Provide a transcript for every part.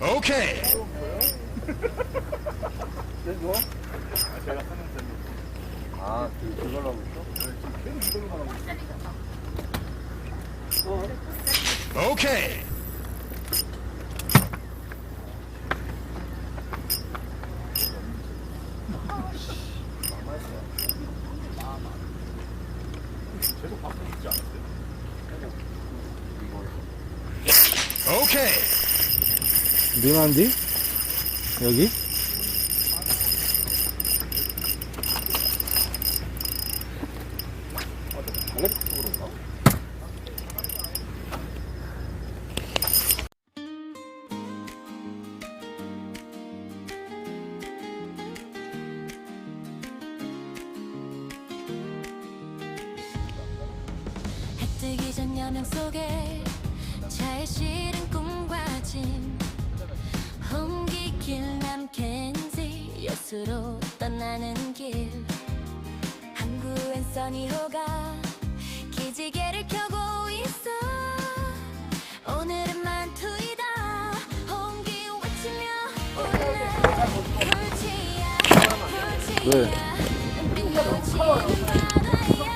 오케이. 아, 그, 그걸로 하고 있어? 오케이. 오케이. 능한디? 여기? 해 뜨기 전 여명 속에 차에 실은 꿈과 짐 여수로 떠나는 길. 항구엔 써니호가 기지개를 켜고 있어. 오늘은 만투이다. 홍기 외치며 오늘 불치야 불치야. 바다야.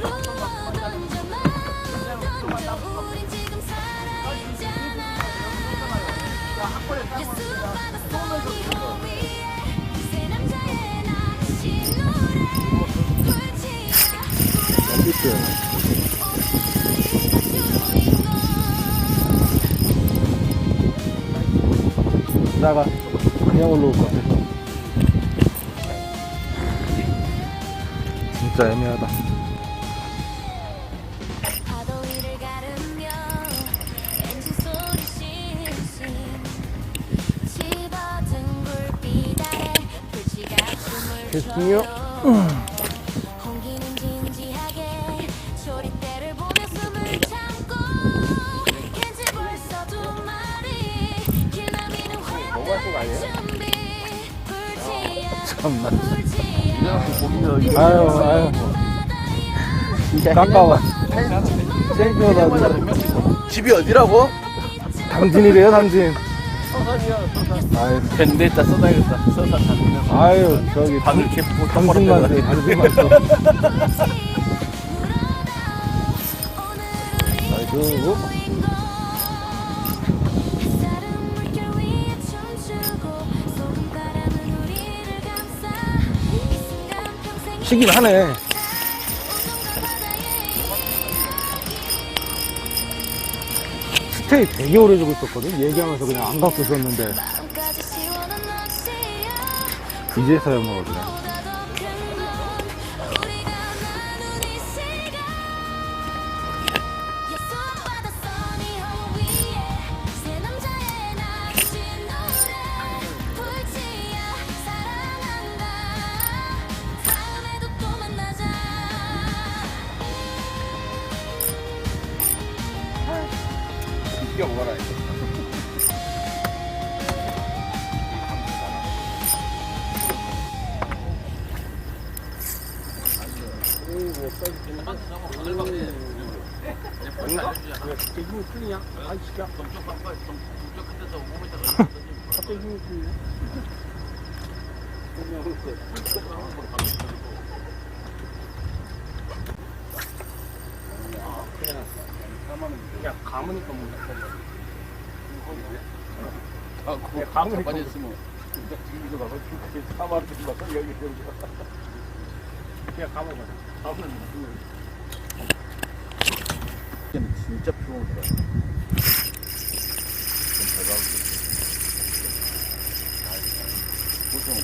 루어 던져 막 던져 우린 지금 살아있잖아. 예수 위 어딨어요? 나가. 그냥 올라올 것 같아. 진짜 애매하다. 위를 참나. 아유, 아유. 깜깜아. 땡겨가지고. 집이 어디라고? 당진이래요, 당진. 아유, 밴드에다 써놔야겠다. 써서 다니면. 아유, 저기. 바늘 이렇게 뭐 당진만 돼, 당진만 돼. 아이고. 시긴 하네. 스테이 되게 오래 주고 있었거든. 얘기하면서 그냥 안 갖고 있었는데 이제서야 먹어주네. 그냥 감으니까 뭐. 아, 그거 감으니까 빠졌으면. 뒤로 가서 이렇게 사마를 막 여기 여기. 그냥. 감으면 이게는 진짜 피곤하더라. 보통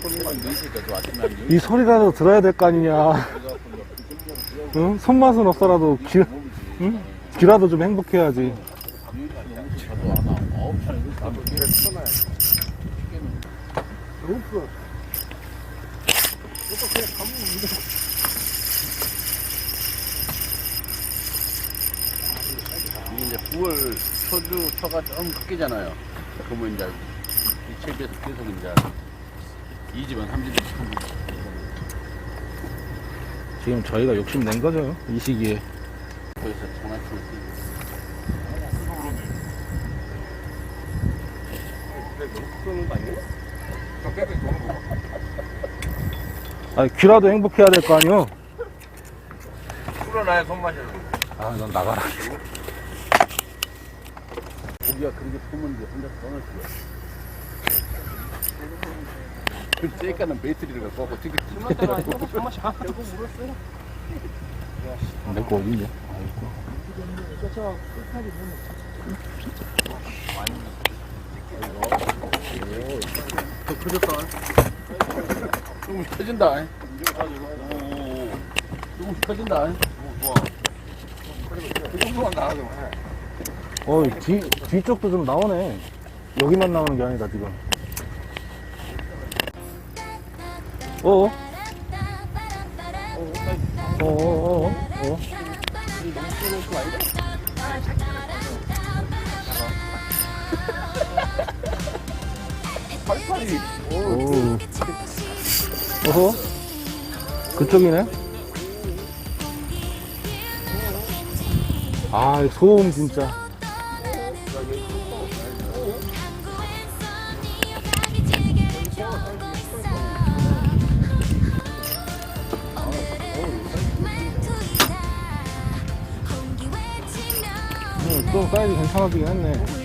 손님만 4시까지 아침에 한이 소리라도 들어야 될 거 아니냐. 응? 손맛은 없더라도 귀, 응? 귀라도 좀 행복해야지. 아마 9시에 나도 길에 쳐놔야 너무 풀어. 이것도 그냥 가면 이게 이제 9월 초주 초가 좀 꺾이잖아요. 그러면 이제 이 책에서 계속 이제 2집은 3집은 지금 저희가 욕심 낸 거죠. 이 시기에. 거기서 장난치고 도는 거 아니에요? 저 뺑뺑 도는 거. 아니, 귀라도 행복해야 될 거 아니요? 풀어놔야 손맛을. 아, 넌 나가라. 고기가 그렇게 소문데 혼자 떠났어요. 그 째까는 배터리를 갖고 와서 어떻게 손맛이 결국 물었어요. 내거 어딨냐? 더 커졌다. 조금씩 커진다. 오, 조금씩 커진다. 그 정도만 나가도 어, 뒤, 뒤쪽도 좀 나오네. 여기만 나오는 게 아니다, 지금. 어어? 어어어어? 어? 팔팔이. 오. 어허? 그쪽이네? 아, 소음 진짜. 음, 좀 사이즈 괜찮아지긴 했네.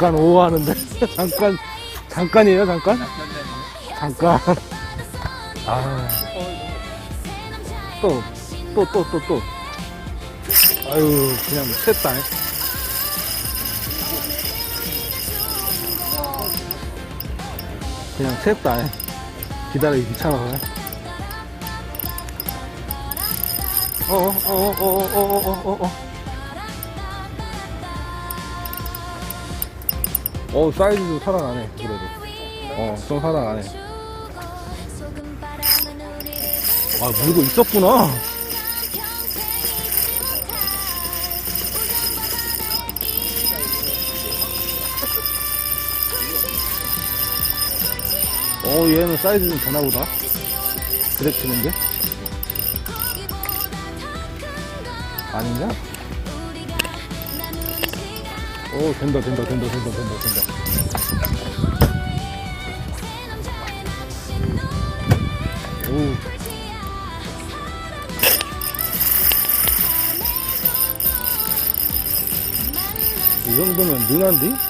잠깐 오하는데? 잠깐 잠깐이에요 잠깐? 잠깐. 아. 또 또 또 또 또. 아유 그냥 셋다. 그냥 셋다. 기다리기 귀찮아서. 어어어어어어어어 어어 사이즈도 살아나네 그래도. 어좀 살아나네. 아 물고 있었구나. 어 얘는 사이즈 좀 되나보다. 드랙 치는 게 아닌가? 오 된다 된다 된다 된다 된다 된다 오 이 정도면 누난디?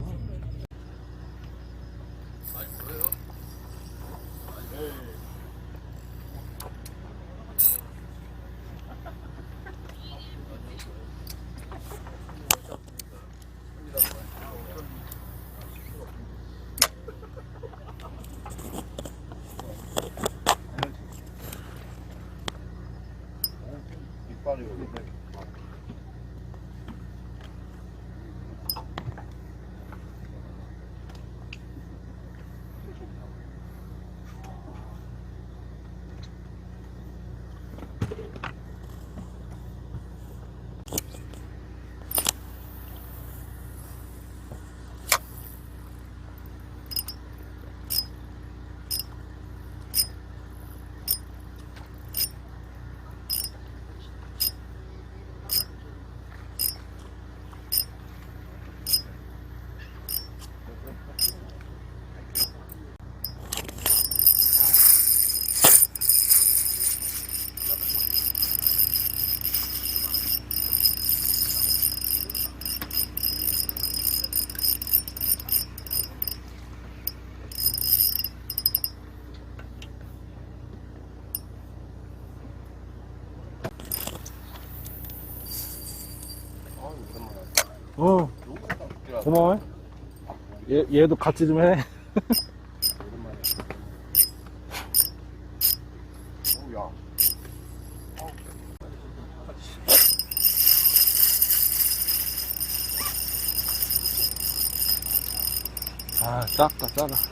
Probably would be good. 고마워. 얘, 얘도 같이 좀 해. 야. 아, 작다, 작아.